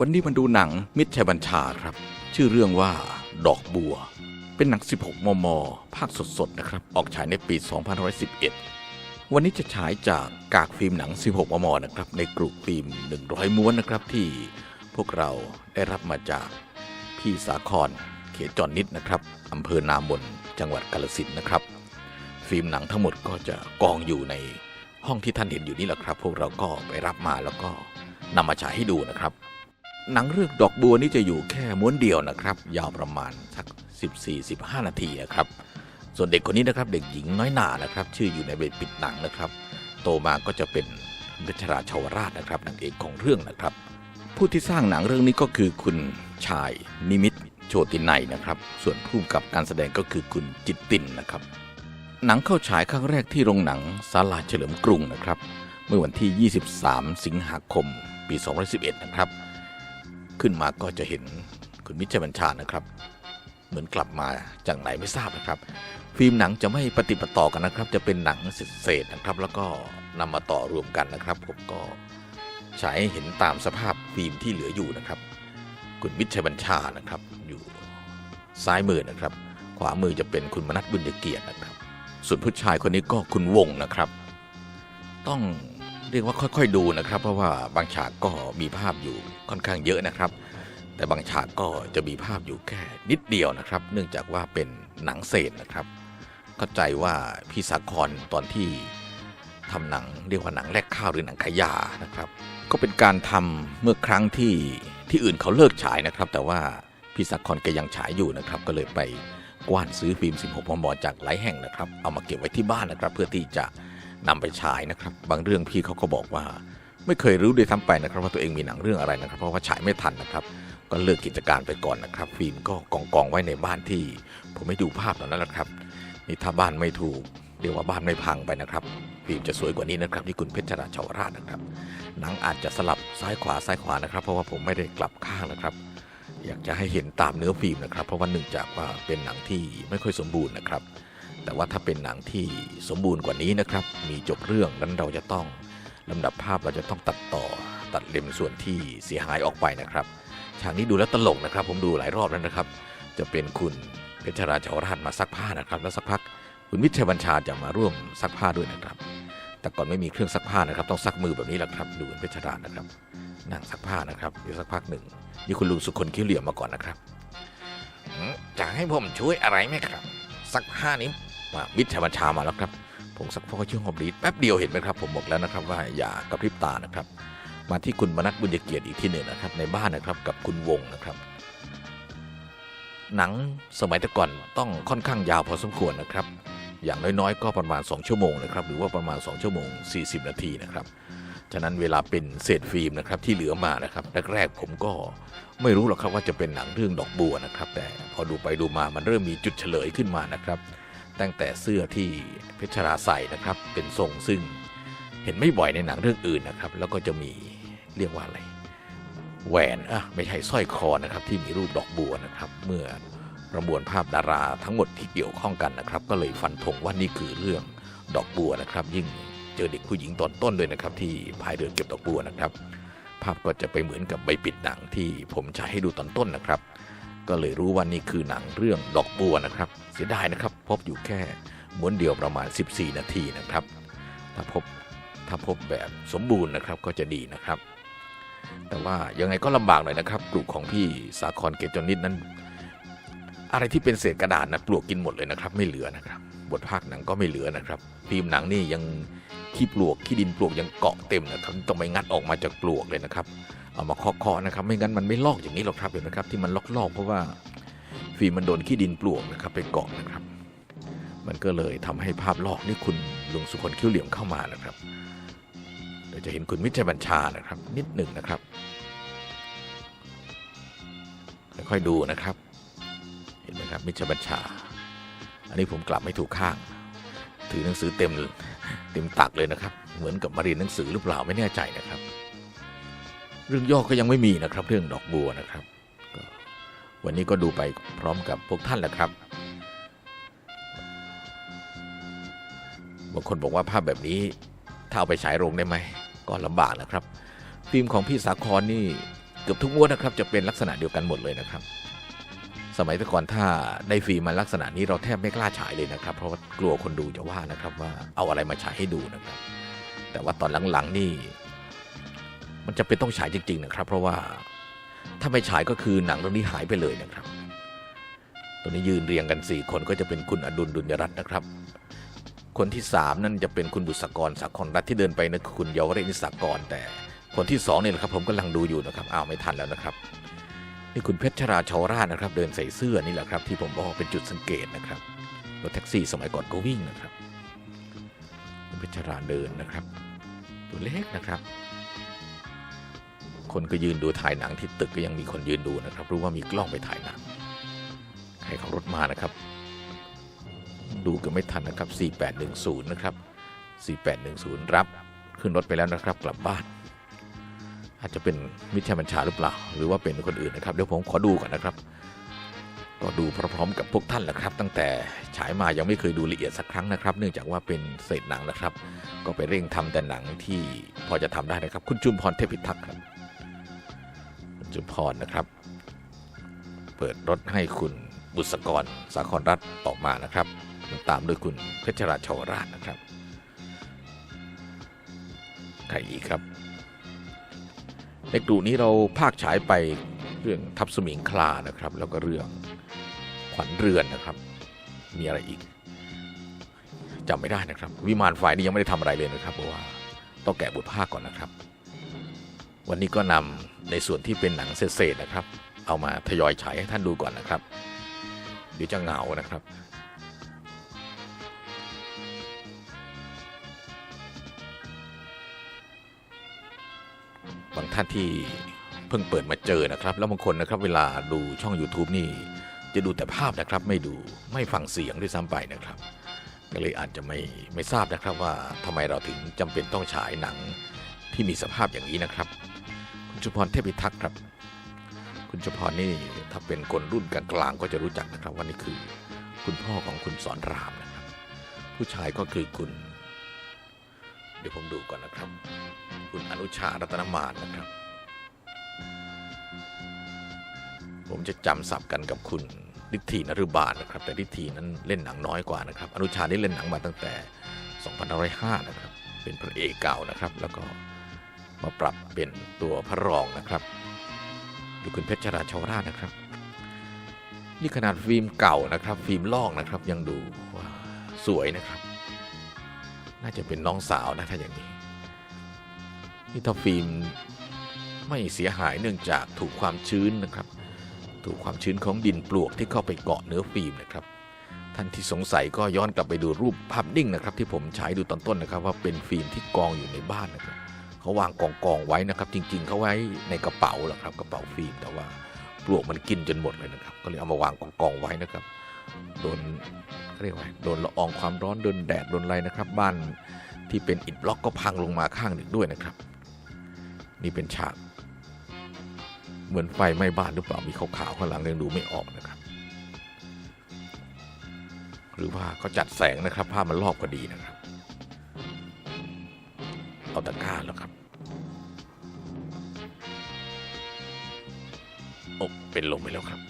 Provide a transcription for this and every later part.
วันนี้มาดูหนังมิตรชัยบัญชาครับ ชื่อเรื่องว่า ดอกบัว เป็นหนัง 16 มม ภาคสดๆ นะครับ ออกฉายในปี 2511 วันนี้จะฉายจากกากฟิล์มหนัง 16 มม นะครับ ในกรุฟิล์ม 100 ม้วนนะครับ ที่พวกเราได้รับมาจากพี่สาคร เขตจรนิดนะครับอำเภอนามนจังหวัดกาฬสินนะครับ ฟิล์มหนังทั้งหมดก็จะกองอยู่ในห้องที่ท่านเห็นอยู่นี่แหละครับ พวกเราก็ไปรับมาแล้วก็นำมาฉายให้ดูนะครับ หนังเรื่องดอกบัวนี่จะอยู่แค่ม้วนเดียวนะครับ ยาวประมาณสัก14-15 นาทีนะครับ ส่วนเด็กคนนี้นะครับเด็กหญิงน้อยหนานะครับ ชื่ออยู่ในเบรปิดหนังนะครับ โตมาก็จะเป็นเพชราชาวราชนะครับนางเอกของเรื่องนะครับ ผู้ที่สร้างหนังเรื่องนี้ก็คือคุณชายนิมิตโชตินัยนะครับ ส่วนผู้กำกับการแสดงก็คือคุณจิตตินนะครับ หนังเข้าฉายครั้งแรกที่โรงหนังศาลาเฉลิมกรุงนะครับ เมื่อวันที่ 23 สิงหาคม ปี 2011 นะครับ ขึ้นมาก็จะเห็นคุณมิตรชัยบัญชานะครับ เหมือนกลับมาจากไหนไม่ทราบนะครับ ฟิล์มหนังจะไม่ปฏิปต่อกันนะครับ จะเป็นหนังเศษนะครับ แล้วก็นำมาต่อรวมกันนะครับผมก็ฉายเห็นตามสภาพฟิล์มที่เหลืออยู่นะครับ คุณมิตรชัยบัญชานะครับ อยู่ซ้ายมือนะครับ ขวามือจะเป็นคุณมนัสบุญเกียรตินะครับส่วนผู้ชายคนนี้ก็คุณวงนะครับ ต้อง เรียกว่าค่อยๆดูนะครับ เพราะว่าบางฉากก็มีภาพอยู่ค่อนข้างเยอะนะครับ แต่บางฉากก็จะมีภาพอยู่แค่นิดเดียวนะครับ เนื่องจากว่าเป็นหนังเศษนะครับ เข้าใจว่าพี่สาครตอนที่ทำหนังเรียกว่าหนังแลกข้าวหรือหนังขยานะครับ ก็เป็นการทำเมื่อครั้งที่ที่อื่นเขาเลิกฉายนะครับ แต่ว่าพี่สาครแกยังฉายอยู่นะครับ ก็เลยไปกว้านซื้อฟิล์ม 16 มม จากหลายแห่งนะครับ เอามาเก็บไว้ที่บ้านนะครับ เพื่อที่จะ นำไปฉายนะครับ บางเรื่องพี่เขาก็บอกว่า ไม่เคยรู้ด้วยซ้ำไปนะครับว่าตัวเองมีหนังเรื่องอะไรนะครับ เพราะว่าฉายไม่ทันนะครับ ก็เลิกกิจการไปก่อนนะครับ ฟิล์มก็กองกองไว้ในบ้านที่ ผมไม่ดูภาพตอนนั้นแหละครับนี่ถ้าบ้านไม่ถูกเรียกว่าบ้านไม่พังไปนะครับฟิล์มจะสวยกว่านี้นะครับที่คุณเพชรราชาวราชนะครับ หนังอาจจะสลับซ้ายขวาซ้ายขวานะครับ เพราะว่าผมไม่ได้กลับข้างนะครับ อยากจะให้เห็นตามเนื้อฟิล์มนะครับ เพราะว่าเนื่งจากว่าเป็นหนังที่ไม่ค่อยสมบูรณ์นะครับ แต่ว่าถ้าเป็นหนังที่สมบูรณ์กว่านี้นะครับ มีจบเรื่องนั้นเราจะต้องลำดับภาพเราจะต้องตัดต่อ ตัดเล็มส่วนที่เสียหายออกไปนะครับฉากนี้ดูแล้วตลกนะครับ ผมดูหลายรอบแล้วนะครับ จะเป็นคุณเพชรราชาวราชมาซักผ้านะครับ แล้วสักพักคุณมิตรชัยบัญชาจะมาร่วมซักผ้าด้วยนะครับ แต่ก่อนไม่มีเครื่องซักผ้านะครับ ต้องซักมือแบบนี้แหละครับ ดูคุณเพชรราชนะครับ นั่งซักผ้านะครับเดี๋ยวสักพักหนึ่งนี่คุณลุงสุคนคิ้วเหลี่ยมมาก่อนนะครับจะให้ผมช่วยอะไรไหมครับซักผ้านี้ มามิตรชัยบัญชามาแล้วครับผมซักผ้าก็ชื่อหอมรีดแป๊บเดียวเห็นไหมครับผมบอกแล้วนะครับว่าอย่ากระพริบตานะครับ มาที่คุณมนัสบุญเกียรติอีกที่หนึ่งนะครับ ในบ้านนะครับกับคุณวงนะครับ หนังสมัยแต่ก่อนต้องค่อนข้างยาวพอสมควรนะครับ อย่างน้อยๆ ก็ประมาณ 2 ชั่วโมงนะครับหรือว่าประมาณ 2 ชั่วโมง 40 นาทีนะครับฉะนั้นเวลาเป็นเศษฟิล์มนะครับที่เหลือมานะครับแรกๆผมก็ไม่รู้หรอกครับว่าจะเป็นหนังเรื่องดอกบัวนะครับ แต่พอดูไปดูมามันเริ่มมีจุดเฉลยขึ้นมานะครับ ตั้งแต่เสื้อที่เพชรราใส่นะครับ เป็นทรงซึ่งเห็นไม่บ่อยในหนังเรื่องอื่นนะครับ แล้วก็จะมีเรียกว่าอะไร แหวนอะไม่ใช่สร้อยคอนะครับ ที่มีรูปดอกบัวนะครับ เมื่อประมวลภาพดาราทั้งหมดที่เกี่ยวข้องกันนะครับ ก็เลยฟันธงว่านี่คือเรื่องดอกบัวนะครับ ยิ่งเจอเด็กผู้หญิงตอนต้นด้วยนะครับ ที่พายเรือเก็บดอกบัวนะครับ ภาพก็จะไปเหมือนกับใบปิดหนังที่ผมฉายให้ดูตอนต้นนะครับ ก็เลยรู้ว่านี่คือหนังเรื่องดอกบัวนะครับ เสียดายนะครับ พบอยู่แค่ม้วนเดียวประมาณ 14 นาทีนะครับ ถ้าพบถ้าพบแบบสมบูรณ์นะครับก็จะดีนะครับ แต่ว่ายังไงก็ลำบากหน่อยนะครับกลุ่มของพี่สาครเกตจนิดนั้น อะไรที่เป็นเศษกระดาษนะปลวกกินหมดเลยนะครับ ไม่เหลือนะครับ บทภาคหนังก็ไม่เหลือนะครับฟิล์มหนังนี่ยังขี้ปลวกขี้ดินปลวกยังเกาะเต็มนะครับต้องไปงัดออกมาจากปลวกเลยนะครับเอามาเคาะๆนะครับ ไม่งั้นมันไม่ลอกอย่างนี้หรอกครับเห็นไหมครับที่มันลอกๆเพราะว่าฟิล์มมันโดนขี้ดินปลวกนะครับไปเกาะนะครับ มันก็เลยทำให้ภาพลอกนี่คุณลุงสุคนคิ้วเหลี่ยมเข้ามานะครับเดี๋ยวจะเห็นคุณมิชัยบัญชานะครับ นิดหนึ่งนะครับค่อยๆดูนะครับ เห็นไหมครับมิชัยบัญชา อันนี้ผมกลับไม่ถูกข้าง ถือหนังสือเต็มเต็มตักเลยนะครับ เหมือนกับมาเรียนหนังสือหรือเปล่าไม่แน่ใจนะครับ เรื่องย่อก็ยังไม่มีนะครับ เรื่องดอกบัวนะครับวันนี้ก็ดูไปพร้อมกับพวกท่านแหละครับ บางคนบอกว่าภาพแบบนี้ถ้าเอาไปฉายโรงได้ไหมก็ลำบากนะครับ ฟิล์มของพี่สาครนี่เกือบทุกม้วนนะครับ จะเป็นลักษณะเดียวกันหมดเลยนะครับ สมัยแต่ก่อนถ้าได้ฟิล์มมาลักษณะนี้เราแทบไม่กล้าฉายเลยนะครับ เพราะว่ากลัวคนดูจะว่านะครับว่าเอาอะไรมาฉายให้ดูนะครับ แต่ว่าตอนหลังๆนี่ มันจะเป็นต้องฉายจริง ๆ นะครับ เพราะว่าถ้าไม่ฉายก็คือหนังเรื่องนี้หายไปเลยนะครับ ตัวนี้ยืนเรียงกันสี่คนก็จะเป็นคุณอดุลดุลยรัตน์นะครับ คนที่สามนั่นจะเป็นคุณบุษกรสักคนรัตที่เดินไปนะคุณเยาวเรศนิสากร แต่คนที่สองนี่แหละครับผมกำลังดูอยู่นะครับอ้าวไม่ทันแล้วนะครับนี่คุณเพชรชราชาวราชนะครับ เดินใส่เสื้อนี่แหละครับ ที่ผมบอกเป็นจุดสังเกตนะครับรถแท็กซี่สมัยก่อนก็วิ่งนะครับ คุณเพชรชราเดินนะครับ ตัวเล็กนะครับ คนก็ยืนดูถ่ายหนังที่ตึกก็ยังมีคนยืนดูนะครับ รู้ว่ามีกล้องไปถ่ายหนังใครขับรถมานะครับ ดูกันไม่ทันนะครับ 4810 นะครับ 4810 รับขึ้นรถไปแล้วนะครับกลับบ้าน อาจจะเป็นมิตรชัยบัญชาหรือเปล่า หรือว่าเป็นคนอื่นนะครับ เดี๋ยวผมขอดูก่อนนะครับ ก็ดูพร้อมๆกับพวกท่านแหละครับ ตั้งแต่ฉายมายังไม่เคยดูละเอียดสักครั้งนะครับ เนื่องจากว่าเป็นเศษหนังนะครับ ก็ไปเร่งทำแต่หนังที่พอจะทำได้นะครับ คุณจุมพรเทพิทักษ์ครับคุณจุมพรนะครับ เปิดรถให้คุณบุษกรสาครรัฐออกมานะครับ ตามด้วยคุณเพชรราชวราชนะครับใครอีกครับ ในกลุ่มนี้เราภาคฉายไปเรื่องทับสมิงคลานะครับ แล้วก็เรื่องขวัญเรือนนะครับ มีอะไรอีกจำไม่ได้นะครับ วิมานไฟนี่ยังไม่ได้ทำอะไรเลยนะครับเพราะว่าต้องแกะบทภาคก่อนนะครับ วันนี้ก็นำในส่วนที่เป็นหนังเศษๆนะครับ เอามาทยอยฉายให้ท่านดูก่อนนะครับ เดี๋ยวจะเหงานะครับ บางท่านที่เพิ่งเปิดมาเจอนะครับ แล้วบางคนนะครับเวลาดูช่อง YouTube นี่ จะดูแต่ภาพนะครับ ไม่ดูไม่ฟังเสียงด้วยซ้ำไปนะครับ ก็เลยอาจจะไม่ไม่ทราบนะครับว่าทำไมเราถึงจำเป็นต้องฉายหนังที่มีสภาพอย่างนี้นะครับคุณชุพรเทพิทักษ์ครับ คุณชุพรนี่ถ้าเป็นคนรุ่นกลางๆก็จะรู้จักนะครับว่านี่คือคุณพ่อของคุณสอนรามนะครับ ผู้ชายก็คือคุณ เดี๋ยวผมดูก่อนนะครับ คุณอนุชารัตนมานนะครับ ผมจะจำสับกันกับคุณลิทธีนฤบาลนะครับ แต่ลิทธีนั้นเล่นหนังน้อยกว่านะครับ อนุชาได้เล่นหนังมาตั้งแต่ 2505 นะครับ เป็นพระเอกเก่านะครับ แล้วก็มาปรับเป็นตัวพระรองนะครับดูคุณเพชรราชาวราชนะครับ นี่ขนาดฟิล์มเก่านะครับ ฟิล์มลอกนะครับยังดูว่าสวยนะครับ น่าจะเป็นน้องสาวนะถ้าอย่างนี้ นี่ถ้าฟิล์มไม่เสียหายเนื่องจากถูกความชื้นนะครับ ถูกความชื้นของดินปลวกที่เข้าไปเกาะเนื้อฟิล์มนะครับ ท่านที่สงสัยก็ย้อนกลับไปดูรูปภาพนิ่งนะครับ ที่ผมฉายดูตอนต้นนะครับ ว่าเป็นฟิล์มที่กองอยู่ในบ้านนะครับเขาวางกองกองไว้นะครับ จริง ๆเขาไว้ในกระเป๋าแหละครับกระเป๋าฟิล์มแต่ว่าปลวกมันกินจนหมดเลยนะครับ ก็เลยเอามาวางกองกองไว้นะครับโดนเขาเรียกว่าโดนละอองความร้อนโดนแดดโดนอะไรนะครับ บ้านที่เป็นอิฐบล็อกก็พังลงมาข้างหนึ่งด้วยนะครับ นี่เป็นฉาก เหมือนไฟไหม้บ้านหรือเปล่ามีขาวๆข้างหลังยังดูไม่ออกนะครับ หรือว่าเขาจัดแสงนะครับ ภาพมันรอบพอดีนะครับ เอาตะกร้าแล้วครับโอ้เป็นลมไปแล้วครับ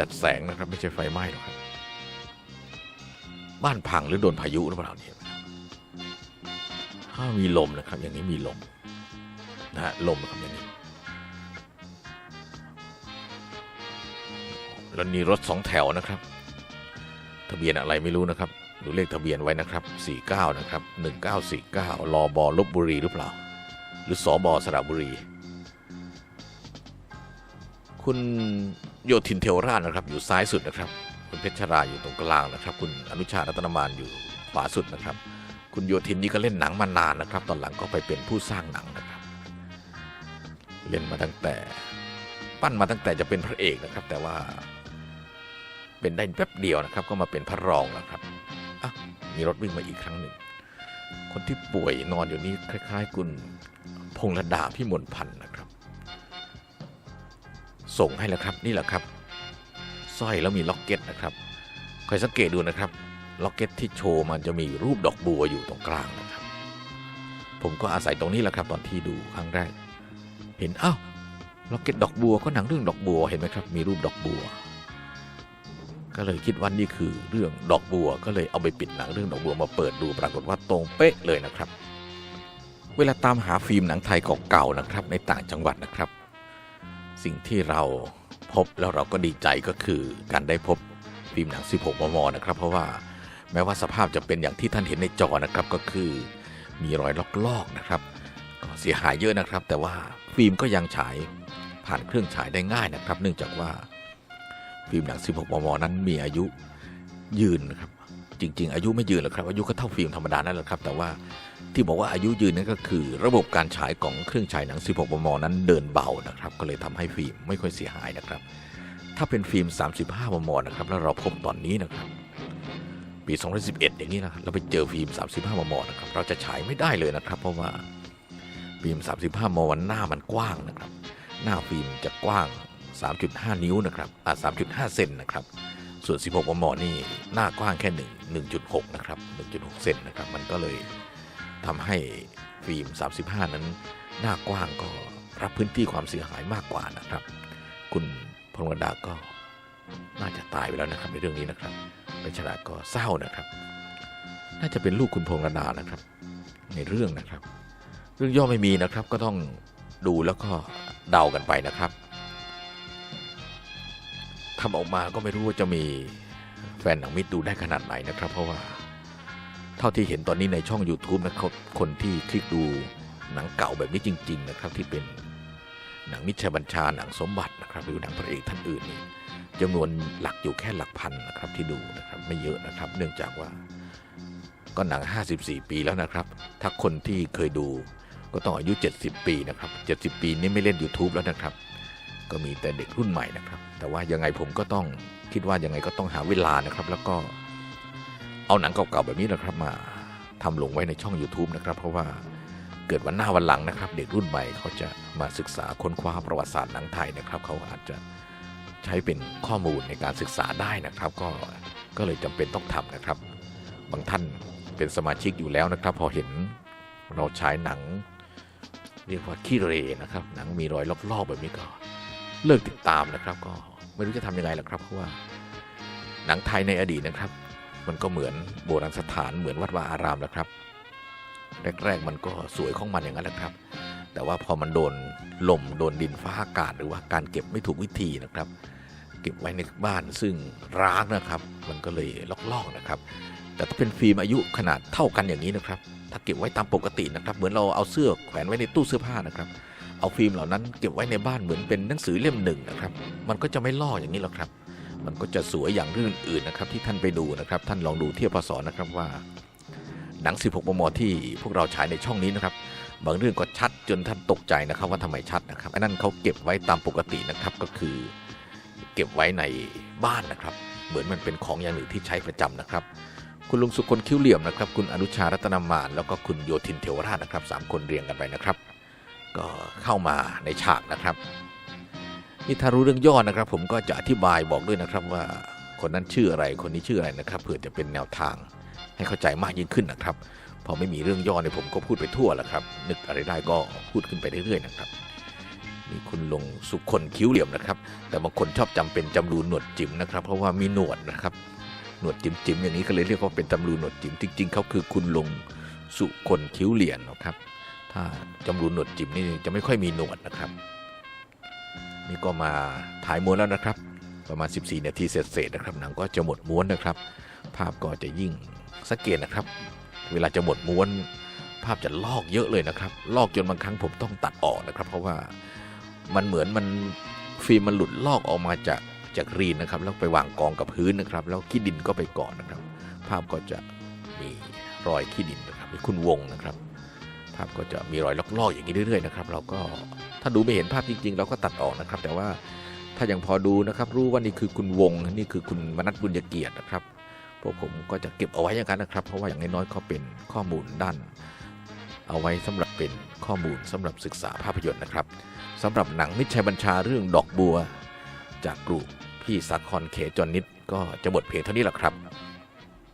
จัดแสงนะครับ ไม่ใช่ไฟไหม้หรอกครับ บ้านพังหรือโดนพายุหรือเปล่าเนี่ยถ้ามีลมนะครับ อย่างนี้มีลม นะฮะลมนะครับอย่างนี้แล้วนี่รถสองแถวนะครับ ทะเบียนอะไรไม่รู้นะครับดูเลขทะเบียนไว้นะครับ 49 นะครับ 1949รอบอลบบุรีหรือเปล่า หรือสอบอสระบุรี คุณโยธินเทวราชนะครับ อยู่ซ้ายสุดนะครับ คุณเพชรชราอยู่ตรงกลางนะครับ คุณอนุชารัตนมานอยู่ขวาสุดนะครับ คุณโยธินนี่ก็เล่นหนังมานานนะครับ ตอนหลังก็ไปเป็นผู้สร้างหนัง เล่นมาตั้งแต่ ปั้นมาตั้งแต่จะเป็นพระเอกนะครับ แต่ว่าเป็นได้แป๊บเดียวนะครับ ก็มาเป็นพระรองแล้วครับอะมีรถวิ่งมาอีกครั้งหนึ่ง คนที่ป่วยนอนอยู่นี้คล้าย ๆ คุณพงษ์ระดาพี่มนพันธ์นะครับ ส่งให้แล้วครับนี่แหละครับสร้อยแล้วมีล็อกเก็ตนะครับคอยสังเกตดูนะครับ ล็อกเก็ตที่โชว์มันจะมีรูปดอกบัวอยู่ตรงกลางนะครับ ผมก็อาศัยตรงนี้แหละครับ ตอนที่ดูครั้งแรก เห็นอ้าวล็อกเก็ตดอกบัวก็หนังเรื่องดอกบัวเห็นไหมครับ มีรูปดอกบัว ก็เลยคิดว่านี่คือเรื่องดอกบัว ก็เลยเอาไปปิดหนังเรื่องดอกบัวมาเปิดดูปรากฏว่าตรงเป๊ะเลยนะครับ เวลาตามหาฟิล์มหนังไทยเก่าๆนะครับ ในต่างจังหวัดนะครับ สิ่งที่เราพบแล้วเราก็ดีใจก็คือการได้พบฟิล์มหนัง 16 มม นะครับ เพราะว่าแม้ว่าสภาพจะเป็นอย่างที่ท่านเห็นในจอนะครับก็คือมีรอยลอกๆนะครับก็เสียหายเยอะนะครับ แต่ว่า ฟิล์มก็ยังฉายผ่านเครื่องฉายได้ง่ายนะครับ เนื่องจากว่าฟิล์มหนัง 16 มม นั้นมีอายุยืนนะครับ จริง ๆ อายุไม่ยืนหรอกครับ อายุก็เท่าฟิล์มธรรมดานั่นแหละครับ แต่ว่าที่บอกว่าอายุยืนนั่นก็คือ ระบบการฉายของเครื่องฉายหนัง 16 มม นั้นเดินเบานะครับ ก็เลยทำให้ฟิล์มไม่ค่อยเสียหายนะครับ ถ้าเป็นฟิล์ม 35 มม นะครับ แล้วเราพบตอนนี้นะครับปี 2011 อย่างนี้นะครับเราไปเจอฟิล์ม 35 มม นะครับ เราจะฉายไม่ได้เลยนะครับ เพราะว่า ฟิล์ม 35 มมหน้ามันกว้างนะครับ หน้าฟิล์มจะกว้าง 3.5 นิ้วนะครับอ่า3.5 เซนนะครับ ส่วน 16 มมนี่หน้ากว้างแค่ 1 1.6 นะครับ 1.6 เซนนะครับ มันก็เลยทำให้ฟิล์ม 35 นั้น หน้ากว้างก็รับพื้นที่ความเสียหายมากกว่านะครับ คุณพงรดาก็น่าจะตายไปแล้วนะครับในเรื่องนี้นะครับรัชดาก็เศร้านะครับ น่าจะเป็นลูกคุณพงรดานะครับ ในเรื่องนะครับ เรื่องย่อไม่มีนะครับก็ต้องดูแล้วก็เดากันไปนะครับทำออกมาก็ไม่รู้ว่าจะมีแฟนหนังมิตรดูได้ขนาดไหนนะครับ เพราะว่าเท่าที่เห็นตอนนี้ในช่อง YouTube นะครับคนที่คลิกดูหนังเก่าแบบนี้จริง ๆ นะครับ ที่เป็นหนังมิตรชัยบัญชาหนังสมบัตินะครับ หรือหนังพระเอกท่านอื่นนี่จำนวนหลักอยู่แค่หลักพันนะครับที่ดูนะครับไม่เยอะนะครับ เนื่องจากว่าก็หนัง 54 ปีแล้วนะครับ ถ้าคนที่เคยดู ก็ต้องอายุ 70 ปีนะครับ 70 ปีนี้ไม่เล่น YouTube แล้วนะครับ ก็มีแต่เด็กรุ่นใหม่นะครับ แต่ว่ายังไงผมก็ต้องคิดว่ายังไงก็ต้องหาเวลานะครับ แล้วก็เอาหนังเก่าๆแบบนี้นะครับ มาทำลงไว้ในช่อง YouTube นะครับ เพราะว่าเกิดวันหน้าวันหลังนะครับ เด็กรุ่นใหม่เขาจะมาศึกษาค้นคว้าประวัติศาสตร์หนังไทยนะครับ เขาอาจจะใช้เป็นข้อมูลในการศึกษาได้นะครับ ก็ก็เลยจำเป็นต้องทำนะครับ บางท่านเป็นสมาชิกอยู่แล้วนะครับ พอเห็นเราฉายหนัง เรียกว่าขี้เรนะครับ หนังมีรอยลอกๆแบบนี้ก็เลิกติดตามนะครับ ก็ไม่รู้จะทำยังไงล่ะครับเพราะว่าหนังไทยในอดีตนะครับ มันก็เหมือนโบราณสถานเหมือนวัดวาอารามแหละครับ แรก ๆ มันก็สวยของมันอย่างนั้นแหละครับ แต่ว่าพอมันโดนลมโดนดินฟ้าอากาศ หรือว่าการเก็บไม่ถูกวิธีนะครับ เก็บไว้ในบ้านซึ่งร้างนะครับ มันก็เลยลอกๆนะครับ แต่ถ้าเป็นฟิล์มอายุขนาดเท่ากันอย่างนี้นะครับ ถ้าเก็บไว้ตามปกตินะครับ เหมือนเราเอาเสื้อแขวนไว้ในตู้เสื้อผ้านะครับ เอาฟิล์มเหล่านั้นเก็บไว้ในบ้านเหมือนเป็นหนังสือเล่มหนึ่งนะครับ มันก็จะไม่ลอกอย่างนี้หรอกครับ มันก็จะสวยอย่างเรื่องอื่นนะครับที่ท่านไปดูนะครับ ท่านลองดูเทียบพศนะครับว่า หนัง 16 มม ที่พวกเราฉายในช่องนี้นะครับ บางเรื่องก็ชัดจนท่านตกใจนะครับว่าทำไมชัดนะครับอันนั้นเขาเก็บไว้ตามปกตินะครับก็คือ เก็บไว้ในบ้านนะครับ เหมือนมันเป็นของอย่างหนึ่งที่ใช้ประจำนะครับ คุณลุงสุคนคิ้วเหลี่ยมนะครับ คุณอนุชารัตนามานแล้วก็คุณโยธินเทวราชนะครับสามคนเรียงกันไปนะครับ ก็เข้ามาในฉากนะครับนี่ถ้ารู้เรื่องย่อนะครับ ผมก็จะอธิบายบอกด้วยนะครับว่าคนนั้นชื่ออะไรคนนี้ชื่ออะไรนะครับเพื่อจะเป็นแนวทางให้เข้าใจมากยิ่งขึ้นนะครับ พอไม่มีเรื่องย่อเนี่ยผมก็พูดไปทั่วแหละครับ นึกอะไรได้ก็พูดขึ้นไปเรื่อยๆนะครับนี่คุณลงสุคนคิ้วเหลี่ยมนะครับ แต่บางคนชอบจำเป็นจำรูนหนวดจิ๋มนะครับ เพราะว่ามีหนวดนะครับ หนวดจิ๋มๆอย่างนี้ก็เลยเรียกว่าเป็นจำรูหนวดจิ๋มจริง ๆเขาคือคุณลุงสุคนคิ้วเหลี่ยมนะครับ ถ้าจำรูหนวดจิ๋มนี่จะไม่ค่อยมีหนวดนะครับ นี่ก็มาถ่ายม้วนแล้วนะครับ ประมาณ 14 นาทีเศษๆนะครับหนังก็จะหมดม้วนนะครับ ภาพก็จะยิ่งสังเกตนะครับ เวลาจะหมดม้วน ภาพจะลอกเยอะเลยนะครับ ลอกจนบางครั้งผมต้องตัดออกนะครับ เพราะว่ามันเหมือนมันฟิล์มมันหลุดลอกออกมาจาก จากรีนนะครับ แล้วไปวางกองกับพื้นนะครับ แล้วขี้ดินก็ไปเกาะนะครับ ภาพก็จะมีรอยขี้ดินนะครับมีคุณวงนะครับ ภาพก็จะมีรอยลอกๆอย่างนี้เรื่อยๆนะครับ เราก็ถ้าดูไม่เห็นภาพจริง ๆ เราก็ตัดออกนะครับ แต่ว่าถ้ายังพอดูนะครับรู้ว่านี่คือคุณวงนี่คือคุณมนัทบุญยเกียรตินะครับพวกผมก็จะเก็บเอาไว้อย่างนั้นนะครับ เพราะว่าอย่างน้อยๆก็เป็นข้อมูลด้าน เอาไว้สำหรับเป็นข้อมูลสำหรับศึกษาภาพยนตร์นะครับสำหรับหนังมิชัยบัญชาเรื่องดอกบัวจากกลุ่ม พี่สักคอนเขจรนิดก็จะบทเพลงเท่านี้แหละครับ